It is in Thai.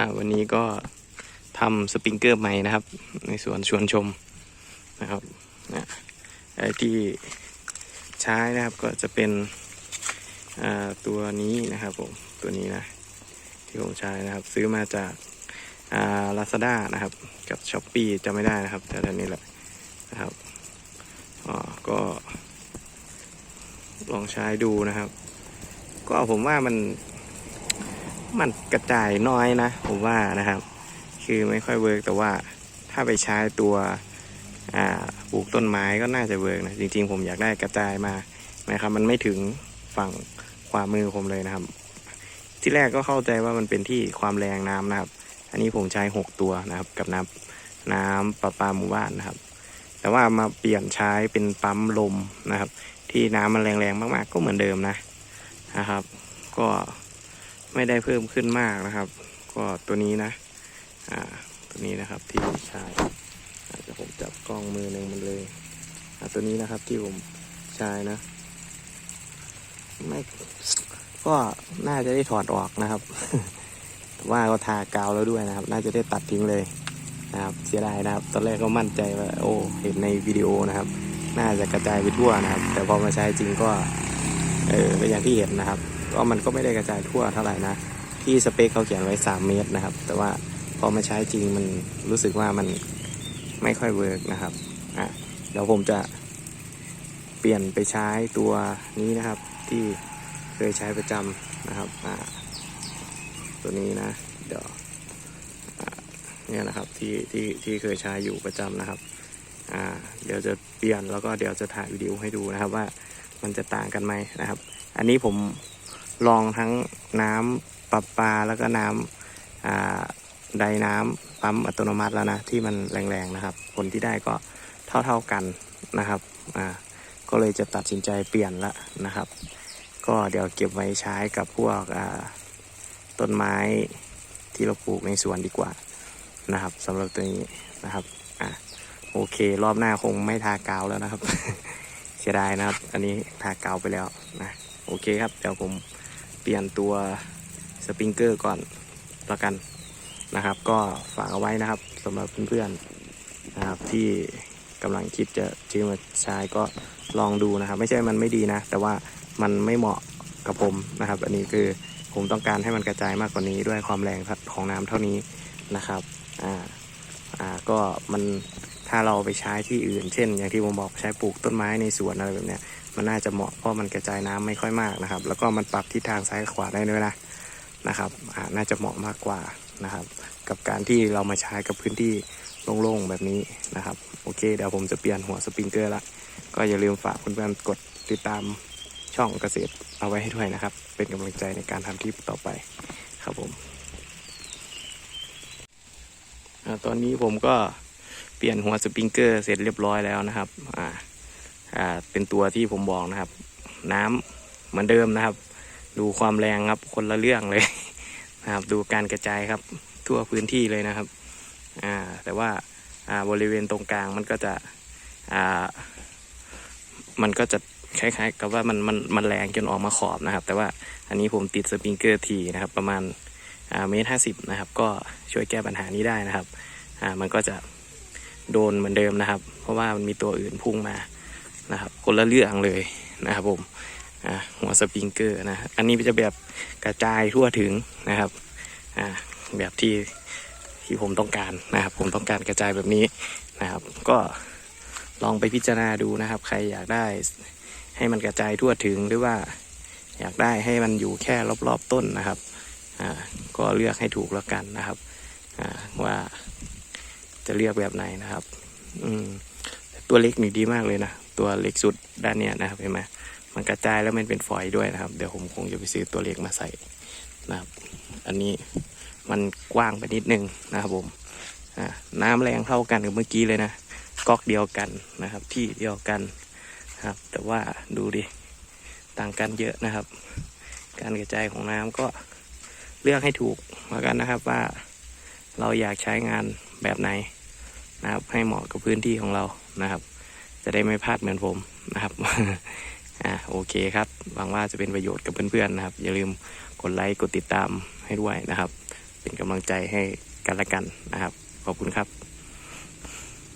อ่าวันนี้ก็ทำสปริงเกอร์ใหม่นะครับ ในสวนชวนชมนะครับนะไอที่ใช้นะครับก็จะเป็นตัวนี้นะครับผมตัวนี้นะที่ผมใช้นะครับ ซื้อมาจากลาซาด้านะครับ กับช้อปปี้จะไม่ได้นะครับ แต่อันนี้แหละนะครับอ๋อก็ ลองใช้ดูนะครับ ก็ผมว่ามัน มันกระจายน้อยนะ ผมว่านะครับ คือไม่ค่อยเวิร์กแต่ว่าถ้าไปใช้ตัวปลูกต้นไม้ก็น่าจะเวิร์กนะ จริง ๆ ผมอยากได้กระจายมานะครับ มันไม่ถึงฝั่งขวามือผมเลยนะครับ ที่แรกก็เข้าใจว่ามันเป็นที่ความแรงน้ำนะครับ อันนี้ผมใช้หกตัวนะครับ กับน้ำน้ำประปาหมู่บ้านนะครับ แต่ว่ามาเปลี่ยนใช้เป็นปั๊มลมนะครับ ที่น้ำมันแรงๆมาก ๆ ก็เหมือนเดิมนะนะครับ ก็ ไม่ได้เพิ่มขึ้นมากนะครับ ก็ตัวนี้นะ อ่า ตัวนี้นะครับที่ใช้อาจจะผมจับกล้องมือหนึ่งมันเลยอ่าตัวนี้นะครับที่ผมใช้นะ ไม่ก็น่าจะได้ถอดออกนะครับแต่ว่าก็ทากาวแล้วด้วยนะครับ น่าจะได้ตัดทิ้งเลยนะครับ เสียดายนะครับ ตอนแรกก็มั่นใจว่าโอ้เห็นในวิดีโอนะครับ น่าจะกระจายไปทั่วนะครับ แต่พอมาใช้จริงก็ เออก็อย่างที่เห็นนะครับ ก็มันก็ไม่ได้กระจายทั่วเท่าไหร่นะ ที่สเปคเขาเขียนไว้ 3 เมตรนะครับ แต่ว่าพอมาใช้จริงมันรู้สึกว่ามันไม่ค่อยเวิร์กนะครับอะเดี๋ยวผมจะเปลี่ยนไปใช้ตัวนี้นะครับ ที่เคยใช้ประจำนะครับอ่าตัวนี้นะ เดี๋ยวเนี่ยนะครับที่ที่ที่เคยใช้อยู่ประจำนะครับอ่าเดี๋ยวจะเปลี่ยนแล้วก็เดี๋ยวจะถ่ายวิดีโอให้ดูนะครับว่ามันจะต่างกันไหมนะครับ อันนี้ผม ลองทั้งน้ำประปาแล้วก็น้ำไดน้ำปั๊มอัตโนมัติแล้วนะ ที่มันแรงๆนะครับ ผลที่ได้ก็เท่าๆกันนะครับอ่าก็เลยจะตัดสินใจเปลี่ยนละนะครับ ก็เดี๋ยวเก็บไว้ใช้กับพวกต้นไม้ที่เราปลูกในสวนดีกว่านะครับสำหรับตัวนี้นะครับอ่าโอเค รอบหน้าคงไม่ทากาวแล้วนะครับ เสียดายนะครับ อันนี้ทากาวไปแล้วนะโอเคครับ เดี๋ยวผม เปลี่ยนตัวสปริงเกอร์ก่อนแล้วกันนะครับ ก็ฝากเอาไว้นะครับสำหรับเพื่อนๆนะครับที่กำลังคิดจะซื้อมาใช้ก็ลองดูนะครับ ไม่ใช่มันไม่ดีนะ แต่ว่ามันไม่เหมาะกับผมนะครับ อันนี้คือผมต้องการให้มันกระจายมากกว่านี้ด้วยความแรงของน้ำเท่านี้นะครับอ่าอ่าก็มัน ถ้าเราไปใช้ที่อื่น เช่น อย่างที่ผมบอกใช้ปลูกต้นไม้ในสวนอะไรแบบเนี้ยมันน่าจะเหมาะเพราะมันกระจายน้ำไม่ค่อยมากนะครับ แล้วก็มันปรับทิศทางซ้ายขวาได้ด้วยนะนะครับอ่าน่าจะเหมาะมากกว่านะครับ กับการที่เรามาใช้กับพื้นที่โล่งๆแบบนี้นะครับ โอเคเดี๋ยวผมจะเปลี่ยนหัวสปริงเกอร์ละก็อย่าลืมฝากเพื่อนๆกดติดตามช่องเกษตรเอาไว้ให้ด้วยนะครับ เป็นกำลังใจในการทำคลิปต่อไปครับผมอตอนนี้ผมก็ เปลี่ยนหัวสปริงเกอร์เสร็จเรียบร้อยแล้วนะครับ อ่า อ่า เป็นตัวที่ผมบอกนะครับ น้ำเหมือนเดิมนะครับ ดูความแรงครับคนละเรื่องเลยนะครับ ดูการกระจายครับ ทั่วพื้นที่เลยนะครับ อ่า แต่ว่า อ่า บริเวณตรงกลางมันก็จะ อ่า มันก็จะคล้ายๆ กับว่ามันมันมันแรงจนออกมาขอบนะครับ แต่ว่าอันนี้ผมติดสปริงเกอร์ทีนะครับ ประมาณอ่าเมตรห้าสิบนะครับ ก็ช่วยแก้ปัญหานี้ได้นะครับ อ่า มันก็จะ โดนเหมือนเดิมนะครับ เพราะว่ามันมีตัวอื่นพุ่งมานะครับคนละเรื่องเลยนะครับผมอ่าหัวสปริงเกอร์นะอันนี้จะแบบกระจายทั่วถึงนะครับอ่าแบบที่ที่ผมต้องการนะครับ ผมต้องการกระจายแบบนี้นะครับ ก็ลองไปพิจารณาดูนะครับ ใครอยากได้ให้มันกระจายทั่วถึงหรือว่าอยากได้ให้มันอยู่แค่รอบๆต้นนะครับอ่าก็เลือกให้ถูกแล้วกันนะครับอ่าว่า จะเลือกแบบไหนนะครับ อืมตัวเล็กนี่ดีมากเลยนะ ตัวเล็กสุดด้านเนี้ยนะครับเห็นไหมมันกระจายแล้วมันเป็นฝอยด้วยนะครับ เดี๋ยวผมคงจะไปซื้อตัวเล็กมาใส่นะครับ อันนี้มันกว้างไปนิดนึงนะครับผมน้ำแรงเท่ากันกับเมื่อกี้เลยนะก๊อกเดียวกันนะครับ ที่เดียวกันนะครับ แต่ว่าดูดิต่างกันเยอะนะครับ การกระจายของน้ำก็เลือกให้ถูกแล้วกันนะครับว่าเราอยากใช้งาน แบบไหนนะครับ ให้เหมาะกับพื้นที่ของเรานะครับ จะได้ไม่พลาดเหมือนผมนะครับอ่าโอเคครับหวังว่าจะเป็นประโยชน์กับเพื่อนๆนะครับ อย่าลืมกดไลค์กดติดตามให้ด้วยนะครับ เป็นกำลังใจให้กันและกันนะครับ ขอบคุณครับ